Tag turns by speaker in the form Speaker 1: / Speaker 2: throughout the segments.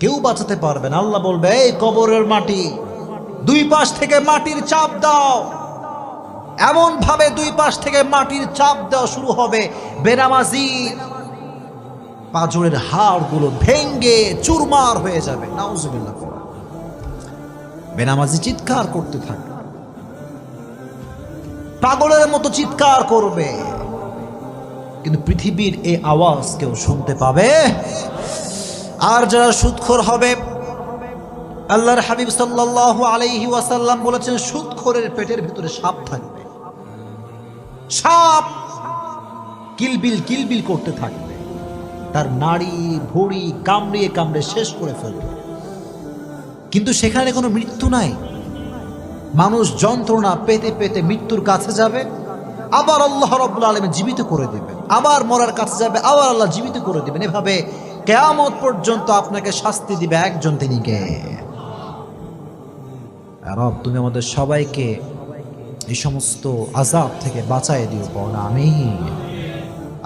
Speaker 1: কেউ বাঁচাতে পারবে না। আল্লাহ বলবে, এই কবরের মাটি, দুই পাশ থেকে মাটির চাপ দাও। এমন ভাবে দুই পাশ থেকে মাটির চাপ দেওয়া শুরু হবে। বেনামাজি পাজরের হাড়গুলো ভেঙ্গে চুরমার হয়ে যাবে। বেনামাজি চিৎকার করতে থাকবে পাগলের মতো চিৎকার করবে। কিন্তু পৃথিবীর এই আওয়াজ কেউ শুনতে পাবে? আর যারা সুদখোর হবে, আল্লাহর হাবিব সাল্লাল্লাহু আলাইহি ওয়াসাল্লাম বলেছেন সুদখোরের পেটের ভিতরে সাপ থাকবে। সাপ কিলবিল কিলবিল করতে থাকবে। তার নাড়ি, ভড়ি কামড়িয়ে কামড়ে শেষ করে ফেলবে। কিন্তু সেখানে কোনো মৃত্যু নাই। মানুষ যন্ত্রণা পেতে পেতে মৃত্যুর কাছে যাবে, আবার আল্লাহ রব্বুল আলম জীবিত করে দেবেন। আবার মরার কাছে যাবে, আবার আল্লাহ জীবিত করে দেবেন। এভাবে কেয়ামত পর্যন্ত আপনাকে শাস্তি দিবে একজন তিনি কে রব, তুমি আমাদের সবাইকে এই সমস্ত আজাব থেকে বাঁচাই দিও পড়া আমি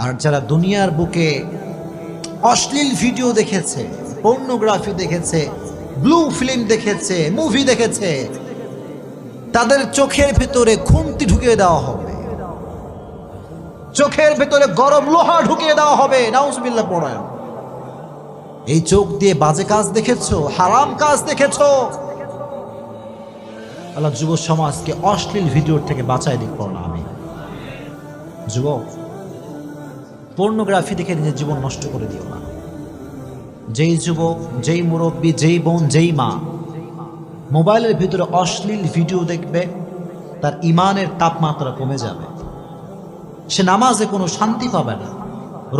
Speaker 1: আর যারা দুনিয়ার বুকে অশ্লীল ভিডিও দেখেছে, পর্নোগ্রাফি দেখেছে, ব্লু ফিল্ম দেখেছে, মুভি দেখেছে, তাদের চোখের ভেতরে খুন্তি ঢুকিয়ে দেওয়া হবে। চোখের ভেতরে গরম লোহা ঢুকিয়ে দেওয়া হবে নাউজবিল্লা পড়ায়। এই চোখ দিয়ে বাজে কাজ দেখেছ? হারাম কাজ দেখেছ? আল্লাহ যুব সমাজকে অশ্লীল ভিডিওর থেকে বাঁচাই দিক না আমি যুবক পর্নোগ্রাফি দেখে নিজের জীবন নষ্ট করে দিও না। যেই যুবক যেই মুরব্বী, যেই বোন, যেই মা মোবাইলের ভিতরে অশ্লীল ভিডিও দেখবে, তার ইমানের তাপমাত্রা কমে যাবে। সে নামাজে কোনো শান্তি পাবে না।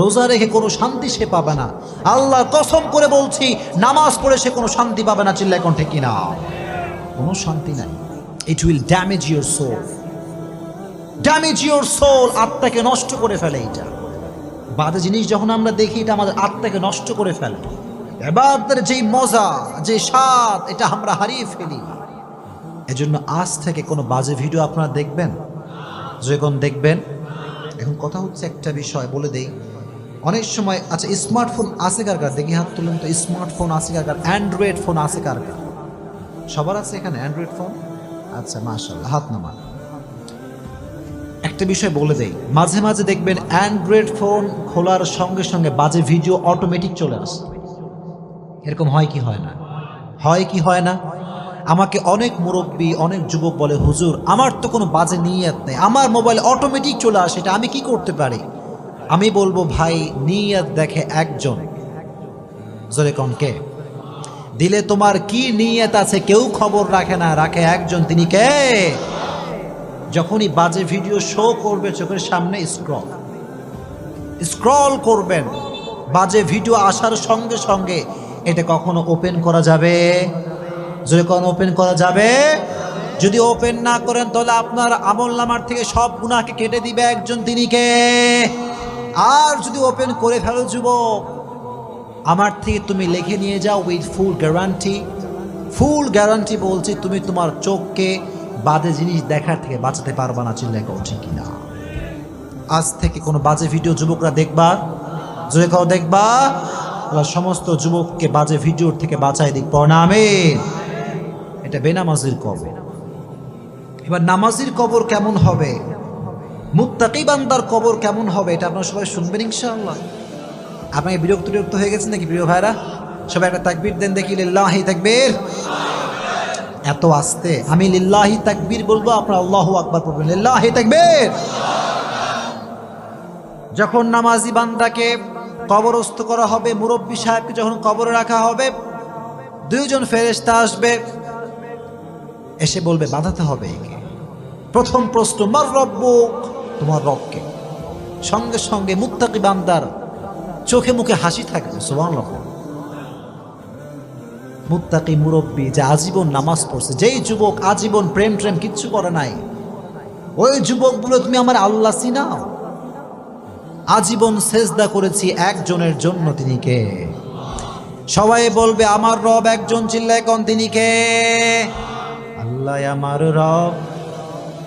Speaker 1: রোজা রেখে কোনো শান্তি সে পাবে না। আল্লাহর কসম করে বলছি, নামাজ পড়ে সে কোনো শান্তি পাবে না চিল্লায় কণ্ঠে কিনা কোনো শান্তি নাই। It will damage your soul damage your soul আত্মাকে নষ্ট করে ফেলে এটা। বাজে জিনিস যখন আমরা দেখি, এটা আমাদের আত্মাকে নষ্ট করে ফেলে। এবার যেই মজা, যে স্বাদ, এটা আমরা হারিয়ে ফেলি। এজন্য আজ থেকে কোনো বাজে ভিডিও আপনারা দেখবেন? যখন দেখবেন, এখন কথা হচ্ছে একটা বিষয়, বলে দেই। অনেক সময় আচ্ছা স্মার্টফোন আছে কার কার? দেখি হাত তুলুন তো স্মার্টফোন আছে কার কার? অ্যান্ড্রয়েড ফোন আছে কার কার? সবার আছে এখানে অ্যান্ড্রয়েড ফোন আচ্ছা মাশাল্লাহ হাত নামান। একটা বিষয় বলে দেই, মাঝে মাঝে দেখবেন অ্যান্ড্রয়েড ফোন খোলার সঙ্গে সঙ্গে বাজে ভিডিও অটোমেটিক চলে আসে। এরকম হয় কি হয় না? হয় কি হয় না? আমাকে অনেক মুরব্বী, অনেক যুবক বলে, হুজুর, আমার তো কোনো বাজে নিয়াত নেই, আমার মোবাইল অটোমেটিক চলে আসে, এটা আমি কি করতে পারি? আমি বলব, ভাই, নিয়াত দেখে একজন। জোরে কে? দিলে তোমার কি নিয়ত আছে কেউ খবর রাখে না, রাখে একজন। তিনি কে? যখনই বাজে ভিডিও শো করবে, চোখের সামনে স্ক্রল স্ক্রল করবেন। বাজে ভিডিও আসার সঙ্গে সঙ্গে এটা কখনো ওপেন করা যাবে? যদি কখনো ওপেন করা যাবে? যদি ওপেন না করেন, তাহলে আপনার আমল নামার থেকে সব গুণাকে কেটে দিবে একজন। তিনি কে? আর যদি ওপেন করে ফেলো যুবক, আমার থেকে তুমি লিখে নিয়ে যাও with full guarantee full guarantee বলছি তুমি তোমার চোখকে বাজে জিনিস দেখার থেকে বাঁচাতে পারবা না চিল্লাই কও ঠিক কিনা। আজ থেকে কোনো বাজে ভিডিও যুবকরা দেখবা? জোরে কাও দেখবা? আল্লাহ সমস্ত যুবককে বাজে ভিডিওর থেকে বাঁচাই দিক প্রণামে এটা বেনামাজির কবর। এবার নামাজির কবর কেমন হবে? মুত্তাকি বান্দার কবর কেমন হবে এটা আপনারা সবাই শুনবেন ইনশাআল্লাহ। আপনাকে বিরক্ত বিরক্ত হয়ে গেছেন নাকি প্রিয় ভাইরা সবাই একটা তাকবীর দেন দেখি, লিল্লাহি তাকবীর এত আস্তে, আমি লিল্লাহি তাকবীর বলব, আপনারা আল্লাহু আকবার পড়বেন, লিল্লাহি তাকবীর যখন নামাজি বান্দাকে কবরস্থ করা হবে, মুরব্বী সাহেবকে যখন কবরে রাখা হবে, দুইজন ফেরেশতা আসবে, এসে বলবে, বাঁধাতে হবে একে। প্রথম প্রশ্ন, মার রব্বুক তোমার রবকে। সঙ্গে সঙ্গে মুত্তাকি বান্দার চোখে মুখে হাসি থাকবে, সুবহানাল্লাহ। মুত্তাকি মুরব্বী যে আজীবন নামাজ পড়ছে, যেই যুবক আজীবন প্রেম প্রেম কিচ্ছু করে নাই, ওই যুবকগুলো তুমি আমার আল্লাহ চিনাও। আজীবন সেজদা করেছি একজনের জন্য তিনি কে? সবাই বলবে, আমার রব একজন চিল্লায় কন তিনি কে? আল্লাহ, আমার রব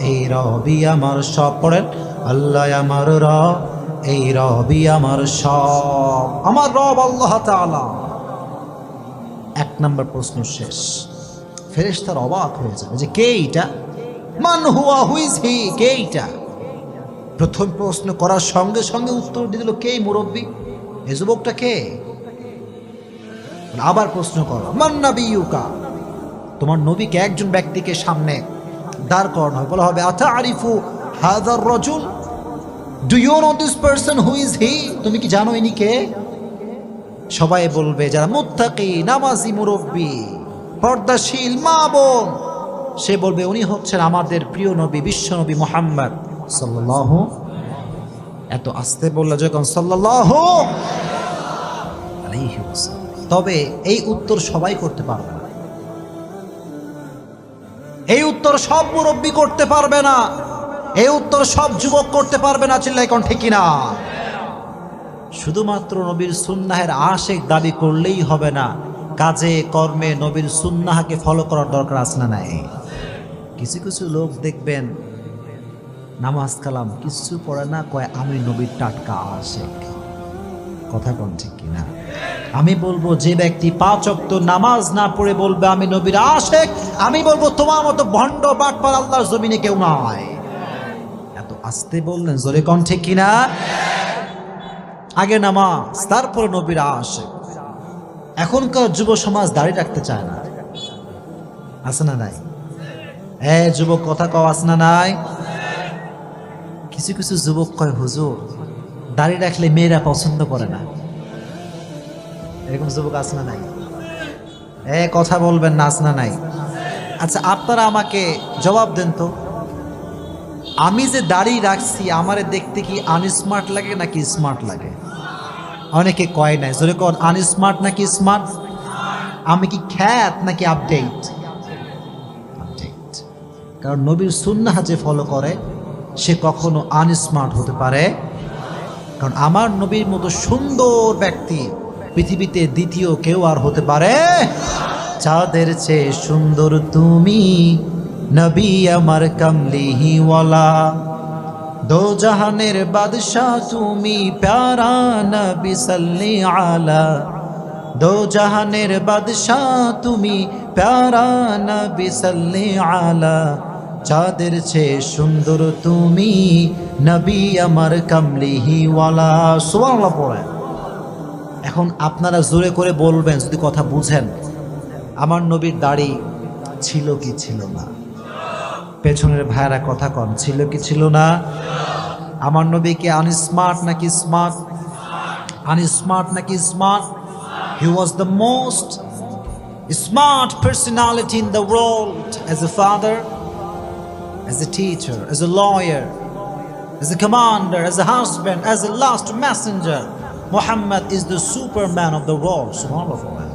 Speaker 1: এই রবি আমার সব পড়েন আল্লাহ আমার র এই রবি আমার সব। আমার রব আল্লাহ এক নম্বর প্রশ্ন শেষ। ফেরেশতার অবাক হয়ে যাবে যে কে এইটা? মান হুয়া হুইজ হি, কে এইটা? প্রথম প্রশ্ন করার সঙ্গে সঙ্গে উত্তর দিয়ে দিল, কে মুরব্বী? এ যুবকটা কে? আবার প্রশ্ন করো মান নাবিয়ুকা? তোমার নবীকে একজন ব্যক্তিকে সামনে দাঁড় করানো হয়। বলা হবে আথা আরিফু হাদার রজুল? Do you know this person who is he তুমি কি জানো ইনি কে? সবাই বলবে, যারা মুত্তাকি, নামাজি, মুরব্বী, পর্দাশীল, মা বোন। সে বলবে, উনি হচ্ছেন আমাদের প্রিয় নবী, বিশ্ব নবী মোহাম্মদ। সাল্লাহ এত আস্তে বলল যখন সাল্লাহ তবে এই উত্তর সবাই করতে পারবে এই উত্তর সব মুরব্বী করতে পারবে না। এই উত্তর সব যুবক করতে পারবে না চিল্লাই কোন ঠিক না শুধুমাত্র নবীর সুন্নাহের আশেক দাবি করলেই হবে না, কাজে, কর্মে নবীর সুন্নাহাকে ফলো করার দরকার আছে না নাই? কিছু কিছু লোক দেখবেন, নামাজ কালাম কিছু পড়ে না কয়, আমি নবীর টাটকা আশেক। কথা কোন ঠিক কিনা? আমি বলব, যে ব্যক্তি পাঁচ অক্ত নামাজ না পড়ে বলবে, আমি নবীর আশেখ আমি বলব, তোমার মতো ভণ্ড বাটপার আল্লাহর জমিনে কেউ নয় এত আস্তে বললেন, জোরে কন ঠিক কিনা? আগে নামাজ, তারপরে নবীর আশেক। এখনকার যুব সমাজ দাঁড়িয়ে রাখতে চায় না। আছে না নাই? এ যুবক, কথা কও, আছে না নাই? কিছু কিছু যুবক কয়, হুজুর দাঁড়িয়ে রাখলে মেয়েরা পছন্দ করে না। এরকম যুবক আছে না নাই? এ, কথা বলবেন না, আছে না নাই? আচ্ছা আপনারা আমাকে জবাব দেন তো। আমি যে দাড়ি রাখছি, আমারে দেখতে কি আনস্মার্ট লাগে নাকি স্মার্ট লাগে? অনেকে কয় নাই, জোরে কর আনস্মার্ট নাকি স্মার্ট আমি কি খ্যাত নাকি আপডেট আপডেট কারণ নবীর সুন্নাহ যে ফলো করে, সে কখনো আনস্মার্ট হতে পারে। কারণ আমার নবীর মতো সুন্দর ব্যক্তি পৃথিবীতে দ্বিতীয় কেউ আর হতে পারে? চাঁদের চেয়ে সুন্দর তুমি, নবী আমার কামলিহিওয়ালা। দো জাহানের বাদশাহ তুমি প্যারা নবী সাল্লি আলা। দো জাহানের বাদশাহ তুমি প্যারা নবী সাল্লি আলা। চাঁদের চেয়ে সুন্দর তুমি, নবী আমার কামলিহিওয়ালা। সুবহানাল্লাহ পড়ে এখন আপনারা জোরে করে বলবেন যদি কথা বুঝেন আমার নবীর দাড়ি ছিল কি ছিল না? পেছনের ভাইয়ারা কথা কন ছিল কি ছিল না? আমার নবী কি আনস্মার্ট নাকি স্মার্ট আনস্মার্ট নাকি smart he was the most smart personality in the world as a father, as a teacher, as a lawyer, as a commander, as a husband, as a last messenger. Muhammad is the superman of the world. Subhanallah.